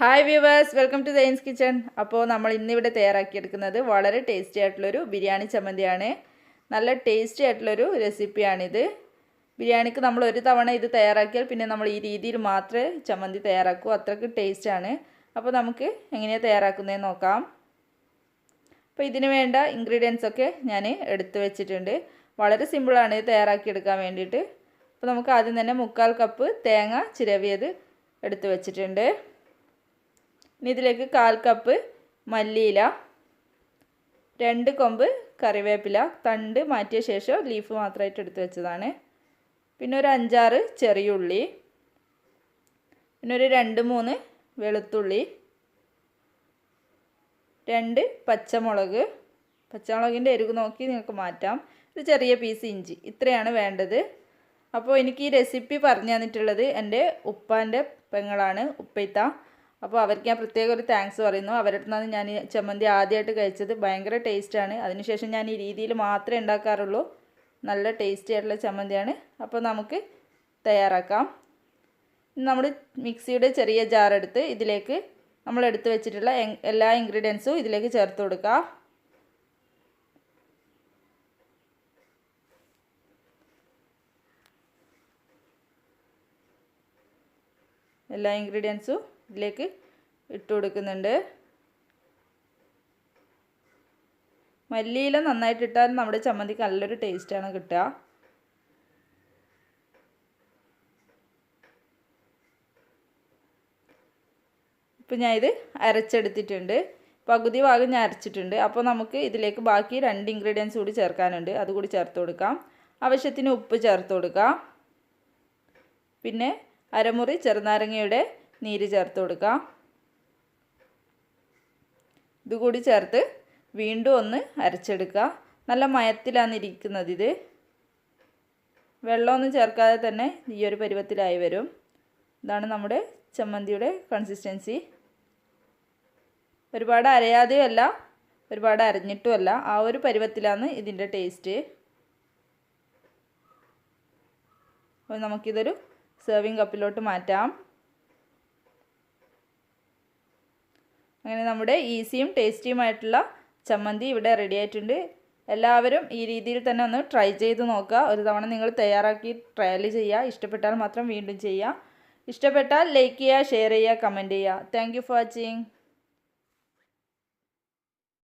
Hi viewers welcome to ദൈൻസ് kitchen അപ്പോൾ നമ്മൾ ഇന്നിവിടെ തയ്യാറാക്കിയെടുക്കുന്നത് വളരെ ടേസ്റ്റി ആയിട്ടുള്ളൊരു ബിരിയാണി ചമ്മന്തിയാണ്. നല്ല ടേസ്റ്റി ആയിട്ടുള്ളൊരു റെസിപ്പിയാണിത് ബിരിയാണിക്ക് നമ്മൾ ഒരു തവണ ഇത് തയ്യാറാക്കിയാൽ പിന്നെ നമ്മൾ ഈ രീതിയിൽ മാത്രമേ ചമ്മന്തി തയ്യാറാക്കൂ. അത്രയ്ക്ക് ടേസ്റ്റാണ് അപ്പോൾ നമുക്ക് എങ്ങനെയാണ് തയ്യാറാക്കുന്നതെന്ന് നോക്കാം. അപ്പോൾ ഇതിന് വേണ്ട ഇൻഗ്രീഡിയൻസ് ഒക്കെ ഞാൻ എടുത്തു വെച്ചിട്ടുണ്ട്. വളരെ സിമ്പിളാണ് ഇത് തയ്യാറാക്കിയെടുക്കാൻ വേണ്ടിയിട്ട്. അപ്പോൾ നമുക്ക് ആദ്യം തന്നെ മുക്കാൽ കപ്പ് തേങ്ങ ചിരവിയത് എടുത്തു വെച്ചിട്ടുണ്ട്. ഇനി ഇതിലേക്ക് കാൽ കപ്പ് മല്ലിയില രണ്ട് കൊമ്പ് കറിവേപ്പില തണ്ട് മാറ്റിയ ശേഷം ലീഫ് മാത്രമായിട്ട് എടുത്ത് വെച്ചതാണ്. പിന്നെ ഒരു അഞ്ചാറ് ചെറിയുള്ളി പിന്നെ ഒരു രണ്ട് മൂന്ന് വെളുത്തുള്ളി രണ്ട് പച്ചമുളക്. പച്ചമുളകിന്റെ എരിവ് നോക്കി നിങ്ങൾക്ക് മാറ്റാം. ഒരു ചെറിയ പീസ് ഇഞ്ചി ഇത്രയാണ് വേണ്ടത്. അപ്പോൾ എനിക്ക് ഈ റെസിപ്പി പറഞ്ഞു തന്നിട്ടുള്ളത് എന്റെ ഉപ്പാന്റെ പെങ്ങളാണ് ഉപ്പൈത്ത. അപ്പോൾ അവർക്ക് ഞാൻ പ്രത്യേക ഒരു താങ്ക്സ് പറയുന്നു. അവരുടെ നിന്നാണ് ഞാൻ ചമ്മന്തി ആദ്യമായിട്ട് കഴിച്ചത് ഭയങ്കര ടേസ്റ്റാണ് അതിനുശേഷം ഞാൻ ഈ രീതിയിൽ മാത്രമേ ഉണ്ടാക്കാറുള്ളൂ. നല്ല ടേസ്റ്റി ആയിട്ടുള്ള ചമ്മന്തിയാണ്. അപ്പോൾ നമുക്ക് തയ്യാറാക്കാം. നമ്മൾ മിക്സിയുടെ ചെറിയ ജാർ എടുത്ത് ഇതിലേക്ക് നമ്മൾ എടുത്ത് വെച്ചിട്ടുള്ള എല്ലാ ഇൻഗ്രീഡിയൻസും ഇതിലേക്ക് ചേർത്ത് കൊടുക്കുക എല്ലാ ഇൻഗ്രീഡിയൻസും ഇതിലേക്ക് ഇട്ട് കൊടുക്കുന്നുണ്ട്. മല്ലിയില നന്നായിട്ട് ഇട്ടാൽ നമ്മുടെ ചമ്മന്തിക്ക് നല്ലൊരു ടേസ്റ്റാണ് കിട്ടുക. ഇപ്പം ഞാൻ ഇത് അരച്ചെടുത്തിട്ടുണ്ട്. പകുതി ഭാഗം ഞാൻ അരച്ചിട്ടുണ്ട്. അപ്പോൾ നമുക്ക് ഇതിലേക്ക് ബാക്കി രണ്ട് ഇൻഗ്രീഡിയൻസ് കൂടി ചേർക്കാനുണ്ട്. അതുകൂടി ചേർത്ത് കൊടുക്കാം. ആവശ്യത്തിന് ഉപ്പ് ചേർത്ത് കൊടുക്കാം. പിന്നെ അരമുറി ചെറുനാരങ്ങയുടെ നീര് ചേർത്ത് കൊടുക്കുക ഇതുകൂടി ചേർത്ത് വീണ്ടും ഒന്ന് അരച്ചെടുക്കുക നല്ല മയത്തിലാണ് ഇരിക്കുന്നത് ഇത് വെള്ളമൊന്നും ചേർക്കാതെ തന്നെ ഈ ഒരു പരുവത്തിലായി വരും. ഇതാണ് നമ്മുടെ ചമ്മന്തിയുടെ കൺസിസ്റ്റൻസി ഒരുപാട് അരയാതെയല്ല ഒരുപാട് അരഞ്ഞിട്ടുമല്ല ആ ഒരു പരുവത്തിലാണ് ഇതിന്റെ ടേസ്റ്റ് അപ്പോൾ നമുക്കിതൊരു സെർവിങ് കപ്പിലോട്ട് മാറ്റാം. അങ്ങനെ നമ്മുടെ ഈസിയും ടേസ്റ്റിയുമായിട്ടുള്ള ചമ്മന്തി ഇവിടെ റെഡി ആയിട്ടുണ്ട്. എല്ലാവരും ഈ രീതിയിൽ തന്നെ ഒന്ന് ട്രൈ ചെയ്ത് നോക്കുക. ഒരു തവണ നിങ്ങൾ തയ്യാറാക്കി ട്രയൽ ചെയ്യുക. ഇഷ്ടപ്പെട്ടാൽ മാത്രം വീണ്ടും ചെയ്യുക. ഇഷ്ടപ്പെട്ടാൽ ലൈക്ക് ചെയ്യുക ഷെയർ ചെയ്യുക കമന്റ് ചെയ്യുക. Thank for watching